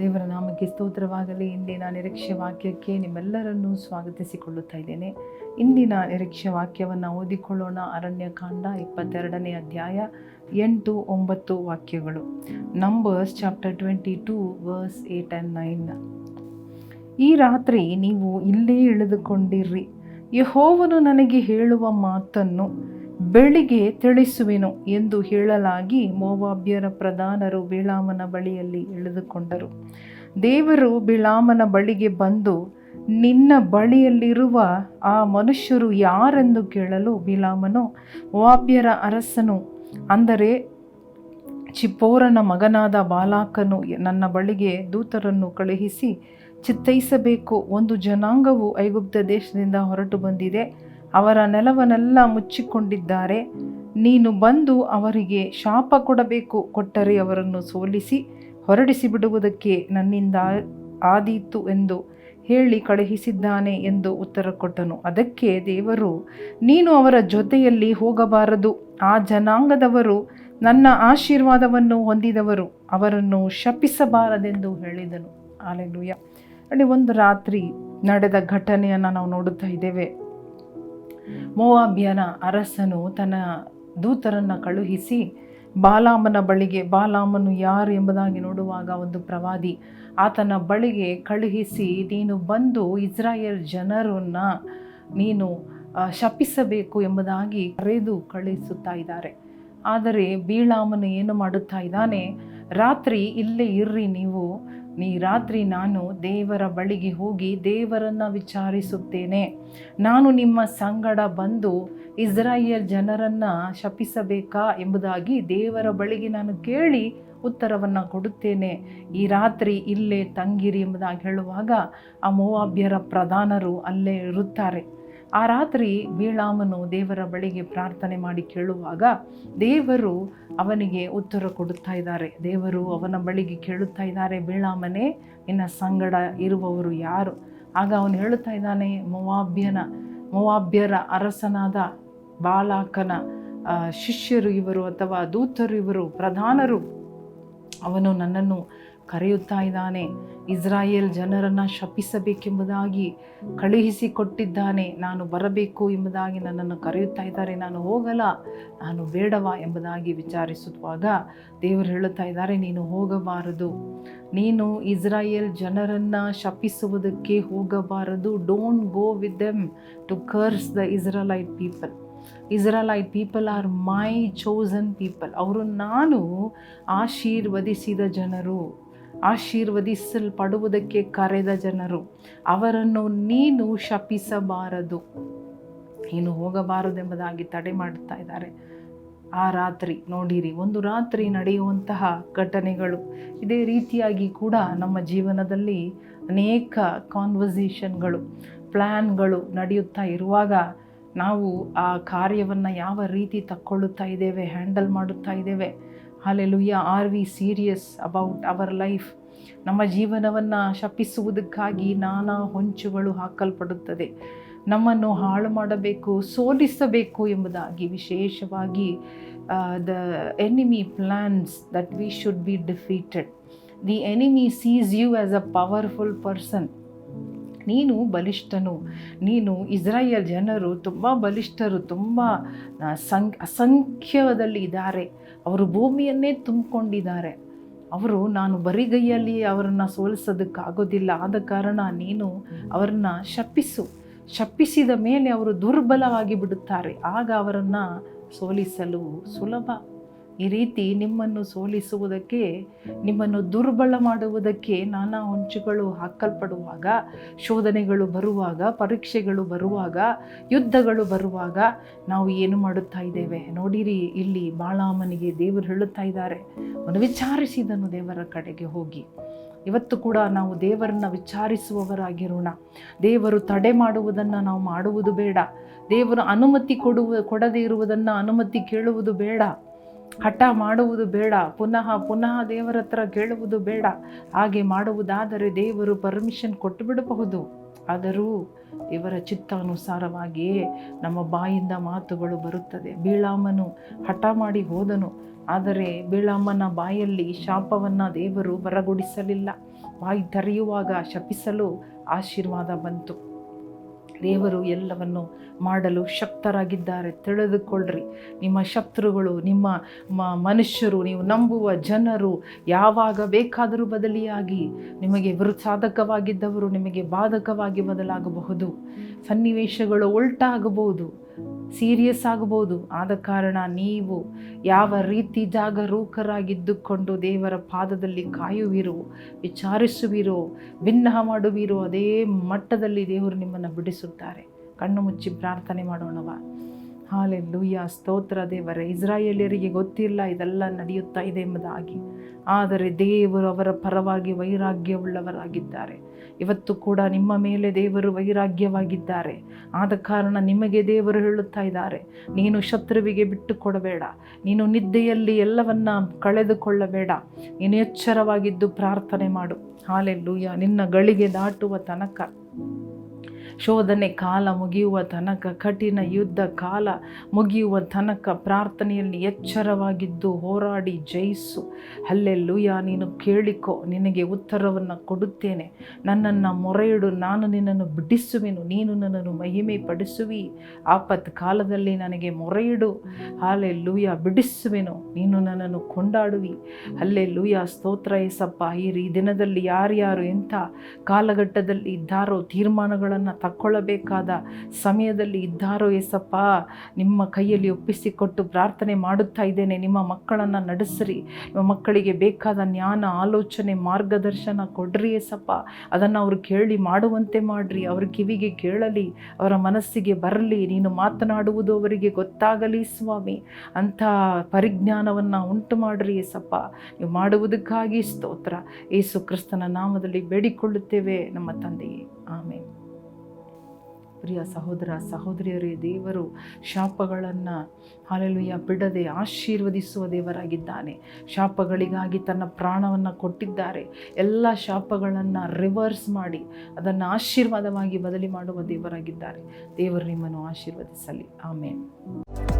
ದೇವರ ನಾಮಕ್ಕೆ ಸ್ತೋತ್ರವಾಗಲಿ. ಇಂದಿನ ನಿರೀಕ್ಷೆ ವಾಕ್ಯಕ್ಕೆ ನಿಮ್ಮೆಲ್ಲರನ್ನೂ ಸ್ವಾಗತಿಸಿಕೊಳ್ಳುತ್ತಾ ಇದ್ದೇನೆ. ಇಂದಿನ ನಿರೀಕ್ಷೆ ವಾಕ್ಯವನ್ನು ಓದಿಕೊಳ್ಳೋಣ. ಅರಣ್ಯಕಾಂಡ ಇಪ್ಪತ್ತೆರಡನೇ ಅಧ್ಯಾಯ ಎಂಟು ಒಂಬತ್ತು ವಾಕ್ಯಗಳು. Numbers chapter twenty two verse eight and nine ಈ ರಾತ್ರಿ ನೀವು ಇಲ್ಲೇ ಇಳಿದುಕೊಂಡಿರ್ರಿ ಯಹೋವನು ನನಗೆ ಹೇಳುವ ಮಾತನ್ನು ಬೆಳಿಗ್ಗೆ ತಿಳಿಸುವೆನು ಎಂದು ಹೇಳಲಾಗಿ ಮೋವಾಬ್ಯರ ಪ್ರಧಾನರು ಬಿಳಾಮನ ಬಳಿಯಲ್ಲಿ ಇಳಿದುಕೊಂಡರು. ದೇವರು ಬಿಳಾಮನ ಬಳಿಗೆ ಬಂದು, ನಿನ್ನ ಬಳಿಯಲ್ಲಿರುವ ಆ ಮನುಷ್ಯರು ಯಾರೆಂದು ಕೇಳಲು ಬಿಳಾಮನು, ಮೋವಾಬ್ಯರ ಅರಸನು, ಅಂದರೆ ಚಿಪ್ಪೋರನ ಮಗನಾದ ಬಾಲಾಕನು ನನ್ನ ಬಳಿಗೆ ದೂತರನ್ನು ಕಳುಹಿಸಿ ಚಿತ್ತೈಸಬೇಕು. ಒಂದು ಜನಾಂಗವು ಐಗುಪ್ತ ದೇಶದಿಂದ ಹೊರಟು ಬಂದಿದೆ. ಅವರ ನೆಲವನ್ನೆಲ್ಲ ಮುಚ್ಚಿಕೊಂಡಿದ್ದಾರೆ. ನೀನು ಬಂದು ಅವರಿಗೆ ಶಾಪ ಕೊಡಬೇಕು, ಕೊಟ್ಟರೆ ಅವರನ್ನು ಸೋಲಿಸಿ, ಹೊರಡಿಸಿ ಬಿಡುವುದಕ್ಕೆ ನನ್ನಿಂದ ಆದೀತು ಎಂದು ಹೇಳಿ ಕಳುಹಿಸಿದ್ದಾನೆ ಎಂದು ಉತ್ತರ ಕೊಟ್ಟನು. ಅದಕ್ಕೆ ದೇವರು, ನೀನು ಅವರ ಜೊತೆಯಲ್ಲಿ ಹೋಗಬಾರದು. ಆ ಜನಾಂಗದವರು ನನ್ನ ಆಶೀರ್ವಾದವನ್ನು ಹೊಂದಿದವರು. ಅವರನ್ನು ಶಪಿಸಬಾರದೆಂದು ಹೇಳಿದನು. ಆಲೆಲುಯ್ಯ ಅಲ್ಲಿ ಒಂದು ರಾತ್ರಿ ನಡೆದ ಘಟನೆಯನ್ನು ನಾವು ನೋಡುತ್ತಾ ಇದ್ದೇವೆ. ಮೋವಾಬ್ಯನ ಅರಸನು ತನ್ನ ದೂತರನ್ನು ಕಳುಹಿಸಿ ಬಾಲಾಮನ ಬಳಿಗೆ, ಬಾಲಾಮನು ಯಾರು ಎಂಬುದಾಗಿ ನೋಡುವಾಗ ಒಂದು ಪ್ರವಾದಿ ಆತನ ಬಳಿಗೆ ಕಳುಹಿಸಿ, ನೀನು ಬಂದು ಇಸ್ರಾಯೇಲ್ ಜನರನ್ನು ನೀನು ಶಪಿಸಬೇಕು ಎಂಬುದಾಗಿ ಕರೆದು ಕಳುಹಿಸುತ್ತಾ ಇದ್ದಾರೆ. ಆದರೆ ಬೀಳಾಮನು ಏನು ಮಾಡುತ್ತಾ ಇದ್ದಾನೆ? ರಾತ್ರಿ ಇಲ್ಲೇ ಇರ್ರಿ ನೀವು. ನೀ ರಾತ್ರಿ ನಾನು ದೇವರ ಬಳಿಗೆ ಹೋಗಿ ದೇವರನ್ನು ವಿಚಾರಿಸುತ್ತೇನೆ. ನಾನು ನಿಮ್ಮ ಸಂಗಡ ಬಂದು ಇಸ್ರಾಯೇಲ್ ಜನರನ್ನು ಶಪಿಸಬೇಕಾ ಎಂಬುದಾಗಿ ದೇವರ ಬಳಿಗೆ ನಾನು ಕೇಳಿ ಉತ್ತರವನ್ನು ಕೊಡುತ್ತೇನೆ. ಈ ರಾತ್ರಿ ಇಲ್ಲೇ ತಂಗಿರಿ ಎಂಬುದಾಗಿ ಹೇಳುವಾಗ ಆ ಮೋವಾಭ್ಯರ ಪ್ರಧಾನರು ಅಲ್ಲೇ ಇರುತ್ತಾರೆ. ಆ ರಾತ್ರಿ ಬೀಳಾಮನು ದೇವರ ಬಳಿಗೆ ಪ್ರಾರ್ಥನೆ ಮಾಡಿ ಕೇಳುವಾಗ ದೇವರು ಅವನಿಗೆ ಉತ್ತರ ಕೊಡುತ್ತಾ ಇದ್ದಾರೆ. ದೇವರು ಅವನ ಬಳಿಗೆ ಕೇಳುತ್ತಾ ಇದ್ದಾರೆ, ಬೀಳಾಮನೆ, ನಿನ್ನ ಸಂಗಡ ಇರುವವರು ಯಾರು? ಆಗ ಅವನು ಹೇಳುತ್ತಾ ಇದ್ದಾನೆ, ಮೊವಾಬ್ಯನ, ಮೊವಾಬ್ಯರ ಅರಸನಾದ ಬಾಲಾಕನ ಶಿಷ್ಯರು ಇವರು ಅಥವಾ ದೂತರು ಇವರು, ಪ್ರಧಾನರು, ಅವನು ನನ್ನನ್ನು ಕರೆಯುತ್ತಾ ಇದ್ದಾನೆ. ಇಸ್ರಾಯೇಲ್ ಜನರನ್ನು ಶಪಿಸಬೇಕೆಂಬುದಾಗಿ ಕಳುಹಿಸಿಕೊಟ್ಟಿದ್ದಾನೆ. ನಾನು ಬರಬೇಕು ಎಂಬುದಾಗಿ ನನ್ನನ್ನು ಕರೆಯುತ್ತಾ ಇದ್ದಾರೆ. ನಾನು ಹೋಗಲ್ಲ, ನಾನು ಬೇಡವಾ ಎಂಬುದಾಗಿ ವಿಚಾರಿಸುವಾಗ ದೇವರು ಹೇಳುತ್ತಾ ಇದ್ದಾರೆ, ನೀನು ಹೋಗಬಾರದು. ನೀನು ಇಸ್ರಾಯೇಲ್ ಜನರನ್ನು ಶಪಿಸುವುದಕ್ಕೆ ಹೋಗಬಾರದು. Don't go with them to curse the Israelite people Israelite people are my chosen people ಅವರು ನಾನು ಆಶೀರ್ವದಿಸಿದ ಜನರು. ಆಶೀರ್ವದಿಸಲ್ಪಡುವುದಕ್ಕೆ ಕರೆದ ಜನರು, ಅವರನ್ನು ನೀನು ಶಪಿಸಬಾರದು. ನೀನು ಹೋಗಬಾರದೆಂಬುದಾಗಿ ತಡೆ ಮಾಡುತ್ತಾ ಇದ್ದಾರೆ. ಆ ರಾತ್ರಿ ನೋಡಿರಿ, ಒಂದು ರಾತ್ರಿ ನಡೆಯುವಂತಹ ಘಟನೆಗಳು. ಇದೇ ರೀತಿಯಾಗಿ ಕೂಡ ನಮ್ಮ ಜೀವನದಲ್ಲಿ ಅನೇಕ ಕಾನ್ವರ್ಸೇಷನ್ಗಳು ಪ್ಲ್ಯಾನ್ಗಳು ನಡೆಯುತ್ತಾ ಇರುವಾಗ ನಾವು ಆ ಕಾರ್ಯವನ್ನು ಯಾವ ರೀತಿ ತಕ್ಕೊಳ್ಳುತ್ತಾ ಇದ್ದೇವೆ ಹ್ಯಾಂಡಲ್ ಮಾಡುತ್ತಾ ಇದ್ದೇವೆ hallelujah are we serious about our life ನಮ್ಮ ಜೀವನವನ್ನು ಶಪಿಸುವುದಕ್ಕಾಗಿ ನಾನಾ ಹೊಂಚುಗಳು ಹಾಕಲ್ಪಡುತ್ತದೆ. ನಮ್ಮನ್ನು ಹಾಳು ಮಾಡಬೇಕು, ಸೋಲಿಸಬೇಕು ಎಂಬುದಾಗಿ ವಿಶೇಷವಾಗಿ the enemy plans that we should be defeated the enemy sees you as a powerful person ನೀನು ಬಲಿಷ್ಠನು. ನೀನು ಇಸ್ರಾಯೇಲ್ ಜನರು ತುಂಬ ಬಲಿಷ್ಠರು, ತುಂಬ ಸಂ ಅಸಂಖ್ಯದಲ್ಲಿ ಇದ್ದಾರೆ. ಅವರು ಭೂಮಿಯನ್ನೇ ತುಂಬಿಕೊಂಡಿದ್ದಾರೆ. ಅವರು, ನಾನು ಬರಿಗೈಯಲ್ಲಿ ಅವರನ್ನು ಸೋಲಿಸೋದಕ್ಕಾಗೋದಿಲ್ಲ. ಆದ ಕಾರಣ ನೀನು ಅವರನ್ನು ಶಪಿಸು. ಶಪಿಸಿದ ಮೇಲೆ ಅವರು ದುರ್ಬಲವಾಗಿ ಬಿಡುತ್ತಾರೆ ಆಗ ಅವರನ್ನು ಸೋಲಿಸಲು ಸುಲಭ. ಈ ರೀತಿ ನಿಮ್ಮನ್ನು ಸೋಲಿಸುವುದಕ್ಕೆ, ನಿಮ್ಮನ್ನು ದುರ್ಬಲ ಮಾಡುವುದಕ್ಕೆ ನಾನಾ ಹೊಂಚುಗಳು ಹಾಕಲ್ಪಡುವಾಗ, ಶೋಧನೆಗಳು ಬರುವಾಗ, ಪರೀಕ್ಷೆಗಳು ಬರುವಾಗ, ಯುದ್ಧಗಳು ಬರುವಾಗ ನಾವು ಏನು ಮಾಡುತ್ತಾ ಇದ್ದೇವೆ? ನೋಡಿರಿ, ಇಲ್ಲಿ ಬಾಳಾಮನಿಗೆ ದೇವರು ಹೇಳುತ್ತಾ ಇದ್ದಾರೆ. ಅವನು ವಿಚಾರಿಸಿದನು ದೇವರ ಕಡೆಗೆ ಹೋಗಿ. ಇವತ್ತು ಕೂಡ ನಾವು ದೇವರನ್ನ ವಿಚಾರಿಸುವವರಾಗಿರೋಣ. ದೇವರು ತಡೆ ಮಾಡುವುದನ್ನು ನಾವು ಮಾಡುವುದು ಬೇಡ. ದೇವರು ಅನುಮತಿ ಕೊಡುವ, ಕೊಡದೇ ಇರುವುದನ್ನು ಅನುಮತಿ ಕೇಳುವುದು ಬೇಡ. ಹಠ ಮಾಡುವುದು ಬೇಡ, ಪುನಃ ಪುನಃ ದೇವರ ಹತ್ರ ಕೇಳುವುದು ಬೇಡ. ಹಾಗೆ ಮಾಡುವುದಾದರೆ ದೇವರು ಪರ್ಮಿಷನ್ ಕೊಟ್ಟು ಬಿಡಬಹುದು ಆದರೂ ಇವರ ಚಿತ್ತಾನುಸಾರವಾಗಿಯೇ ನಮ್ಮ ಬಾಯಿಂದ ಮಾತುಗಳು ಬರುತ್ತದೆ. ಬೀಳಾಮನು ಹಠ ಮಾಡಿ ಹೋದನು. ಆದರೆ ಬೀಳಾಮನ ಬಾಯಲ್ಲಿ ಶಾಪವನ್ನು ದೇವರು ಬರಗೊಡಿಸಲಿಲ್ಲ ಬಾಯಿ ತೆರೆಯುವಾಗ ಶಪಿಸಲು ಆಶೀರ್ವಾದ ಬಂತು. ದೇವರು ಎಲ್ಲವನ್ನು ಮಾಡಲು ಶಕ್ತರಾಗಿದ್ದಾರೆ. ತಿಳಿದುಕೊಳ್ಳ್ರಿ. ನಿಮ್ಮ ಶತ್ರುಗಳು, ನಿಮ್ಮ ಮನುಷ್ಯರು, ನೀವು ನಂಬುವ ಜನರು ಯಾವಾಗ ಬೇಕಾದರೂ ಬದಲಿಯಾಗಿ ನಿಮಗೆ ವಿರು ಸಾಧಕವಾಗಿದ್ದವರು ನಿಮಗೆ ಬಾಧಕವಾಗಿ ಬದಲಾಗಬಹುದು. ಸನ್ನಿವೇಶಗಳು ಉಲ್ಟಾಗಬಹುದು. ಸೀರಿಯಸ್ ಆಗಬಹುದು. ಆದ ಕಾರಣ ನೀವು ಯಾವ ರೀತಿ ಜಾಗರೂಕರಾಗಿದ್ದುಕೊಂಡು ದೇವರ ಪಾದದಲ್ಲಿ ಕಾಯುವಿರೋ, ವಿಚಾರಿಸುವಿರೋ ಭಿನ್ನ ಮಾಡುವಿರೋ ಅದೇ ಮಟ್ಟದಲ್ಲಿ ದೇವರು ನಿಮ್ಮನ್ನು ಬಿಡಿಸುತ್ತಾರೆ. ಕಣ್ಣು ಮುಚ್ಚಿ ಪ್ರಾರ್ಥನೆ ಮಾಡೋಣವ. ಹಾಲೆ ಲೂಯ್ಯ ಸ್ತೋತ್ರ ದೇವರ, ಇಸ್ರಾಯೇಲಿಯರಿಗೆ ಗೊತ್ತಿಲ್ಲ ಇದೆಲ್ಲ ನಡೆಯುತ್ತಾ ಇದೆ ಎಂಬುದಾಗಿ. ಆದರೆ ದೇವರು ಅವರ ಪರವಾಗಿ ವೈರಾಗ್ಯವುಳ್ಳವರಾಗಿದ್ದಾರೆ. ಇವತ್ತು ಕೂಡ ನಿಮ್ಮ ಮೇಲೆ ದೇವರು ವೈರಾಗ್ಯವಾಗಿದ್ದಾರೆ. ಆದ ಕಾರಣ ನಿಮಗೆ ದೇವರು ಹೇಳುತ್ತಾ ಇದ್ದಾರೆ, ನೀನು ಶತ್ರುವಿಗೆ ಬಿಟ್ಟು ಕೊಡಬೇಡ ನೀನು ನಿದ್ದೆಯಲ್ಲಿ ಎಲ್ಲವನ್ನ ಕಳೆದುಕೊಳ್ಳಬೇಡ, ನೀನು ಎಚ್ಚರವಾಗಿದ್ದು ಪ್ರಾರ್ಥನೆ ಮಾಡು. ಹಾಲೆಲ್ಲೂಯ, ನಿನ್ನ ಗಳಿಗೆ ದಾಟುವ ತನಕ. ಶೋಧನೆ ಕಾಲ ಮುಗಿಯುವ ತನಕ, ಕಠಿಣ ಯುದ್ಧ ಕಾಲ ಮುಗಿಯುವ ತನಕ ಪ್ರಾರ್ಥನೆಯಲ್ಲಿ ಎಚ್ಚರವಾಗಿದ್ದು ಹೋರಾಡಿ ಜಯಿಸು. ಅಲ್ಲೆಲ್ಲೂಯ ನೀನು ಕೇಳಿಕೋ, ನಿನಗೆ ಉತ್ತರವನ್ನು ಕೊಡುತ್ತೇನೆ. ನನ್ನನ್ನು ಮೊರೆಯಿಡು, ನಾನು ನಿನ್ನನ್ನು ಬಿಡಿಸುವೆನು, ನೀನು ನನ್ನನ್ನು ಮಹಿಮೆ ಪಡಿಸುವಿ ಆಪತ್ ಕಾಲದಲ್ಲಿ ನನಗೆ ಮೊರೆಯಿಡು. ಲೂಯ ಬಿಡಿಸುವೆನು, ನೀನು ನನ್ನನ್ನು ಕೊಂಡಾಡುವಿ. ಲೂಯ ಸ್ತೋತ್ರ ಎಸಪ್ಪ ಈ ಈ ದಿನದಲ್ಲಿ ಯಾರ್ಯಾರು ಎಂಥ ಕಾಲಘಟ್ಟದಲ್ಲಿ ಇದ್ದಾರೋ, ತೀರ್ಮಾನಗಳನ್ನು ತಕ್ಕೊಳ್ಳಬೇಕಾದ ಸಮಯದಲ್ಲಿ ಇದ್ದಾರೋ ಎಸಪ್ಪ ನಿಮ್ಮ ಕೈಯಲ್ಲಿ ಒಪ್ಪಿಸಿಕೊಟ್ಟು ಪ್ರಾರ್ಥನೆ ಮಾಡುತ್ತಾ ಇದ್ದೇನೆ. ನಿಮ್ಮ ಮಕ್ಕಳನ್ನು ನಡೆಸ್ರಿ. ನಿಮ್ಮ ಮಕ್ಕಳಿಗೆ ಬೇಕಾದ ಜ್ಞಾನ, ಆಲೋಚನೆ, ಮಾರ್ಗದರ್ಶನ ಕೊಡ್ರಿ ಎಸಪ್ಪ ಅದನ್ನು ಅವರು ಕೇಳಿ ಮಾಡುವಂತೆ ಮಾಡ್ರಿ. ಅವ್ರ ಕಿವಿಗೆ ಕೇಳಲಿ. ಅವರ ಮನಸ್ಸಿಗೆ ಬರಲಿ. ನೀನು ಮಾತನಾಡುವುದು ಅವರಿಗೆ ಗೊತ್ತಾಗಲಿ ಸ್ವಾಮಿ. ಅಂಥ ಪರಿಜ್ಞಾನವನ್ನು ಉಂಟು ಮಾಡ್ರಿ ಎಸಪ್ಪ ನೀವು ಮಾಡುವುದಕ್ಕಾಗಿ ಸ್ತೋತ್ರ. ಯೇಸು ಕ್ರಿಸ್ತನ ನಾಮದಲ್ಲಿ ಬೇಡಿಕೊಳ್ಳುತ್ತೇವೆ. ನಮ್ಮ ತಂದೆಯೇ. ಆಮೇಲೆ ಪ್ರಿಯ ಸಹೋದರ, ಸಹೋದರಿಯರೇ, ದೇವರು ಶಾಪಗಳನ್ನು, ಹಾಲೆಲುಯ್ಯ, ಬಿಡದೆ ಆಶೀರ್ವದಿಸುವ ದೇವರಾಗಿದ್ದಾನೆ. ಶಾಪಗಳಿಗಾಗಿ ತನ್ನ ಪ್ರಾಣವನ್ನು ಕೊಟ್ಟಿದ್ದಾರೆ. ಎಲ್ಲ ಶಾಪಗಳನ್ನು ರಿವರ್ಸ್ ಮಾಡಿ, ಅದನ್ನು ಆಶೀರ್ವಾದವಾಗಿ ಬದಲಿ ಮಾಡುವ ದೇವರಾಗಿದ್ದಾರೆ. ದೇವರು ನಿಮ್ಮನ್ನು ಆಶೀರ್ವದಿಸಲಿ. ಆಮೇಲೆ